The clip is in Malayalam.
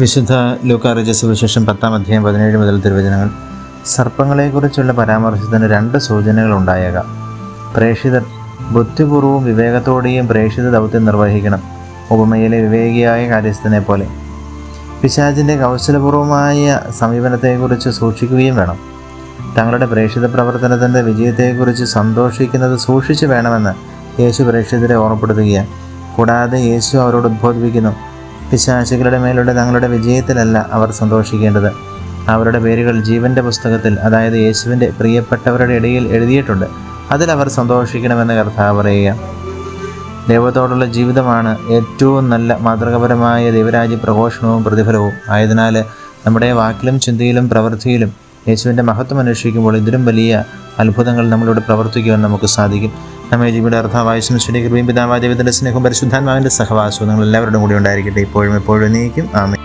വിശുദ്ധ ലൂക്കാറിച്ച സുവിശേഷം പത്താം അധ്യായം പതിനേഴ് മുതൽ തിരുവചനങ്ങൾ. സർപ്പങ്ങളെക്കുറിച്ചുള്ള പരാമർശത്തിന് രണ്ട് സൂചനകൾ ഉണ്ടായേക്കാം. പ്രേക്ഷിതർ ബുദ്ധിപൂർവവും വിവേകത്തോടെയും പ്രേക്ഷിത ദൗത്യം നിർവഹിക്കണം. ഉപമയിലെ വിവേകിയായ കാര്യസ്ഥനെ പോലെ. പിശാചിന്റെ കൗശലപൂർവമായ സമീപനത്തെക്കുറിച്ച് സൂക്ഷിക്കുകയും വേണം. തങ്ങളുടെ പ്രേക്ഷിത പ്രവർത്തനത്തിന്റെ വിജയത്തെക്കുറിച്ച് സന്തോഷിക്കുന്നത് സൂക്ഷിച്ചു വേണമെന്ന് യേശു പ്രേക്ഷിതരെ ഓർമ്മപ്പെടുത്തുകയാണ്. കൂടാതെ യേശു അവരോട് ഉദ്ബോധിപ്പിക്കുന്നു. പിശാചുകളുടെ മേലുള്ള തങ്ങളുടെ വിജയത്തിലല്ല അവർ സന്തോഷിക്കേണ്ടത്. അവരുടെ പേരുകൾ ജീവന്റെ പുസ്തകത്തിൽ അതായത് യേശുവിന്റെ പ്രിയപ്പെട്ടവരുടെ ഇടയിൽ എഴുതിയിട്ടുണ്ട്. അതിൽ അവർ സന്തോഷിക്കണമെന്ന് കർത്താവ് പറയുക ദൈവത്തോടുള്ള ജീവിതമാണ് ഏറ്റവും നല്ല മാതൃകപരമായ ദൈവരാജ്യ പ്രഘോഷണവും പ്രതിഫലവും. ആയതിനാൽ നമ്മുടെ വാക്കിലും ചിന്തയിലും പ്രവൃത്തിയിലും യേശുവിന്റെ മഹത്വം അന്വേഷിക്കുമ്പോൾ ഇതിലും വലിയ അത്ഭുതങ്ങൾ നമ്മളിവിടെ പ്രവർത്തിക്കുവാൻ നമുക്ക് സാധിക്കും. നമ്മെ ജീവിയുടെ അർത്ഥമായും ശ്രീകൃപയും കൃപയും പിതാവായ ദൈവത്തിന്റെ സ്നേഹവും പരിശുദ്ധാത്മാവിന്റെ സഹവാസവും നിങ്ങൾ എല്ലാവരുടെയും കൂടി ഉണ്ടായിരിക്കട്ടെ. ഇപ്പോഴും എപ്പോഴും നീക്കും. ആമേ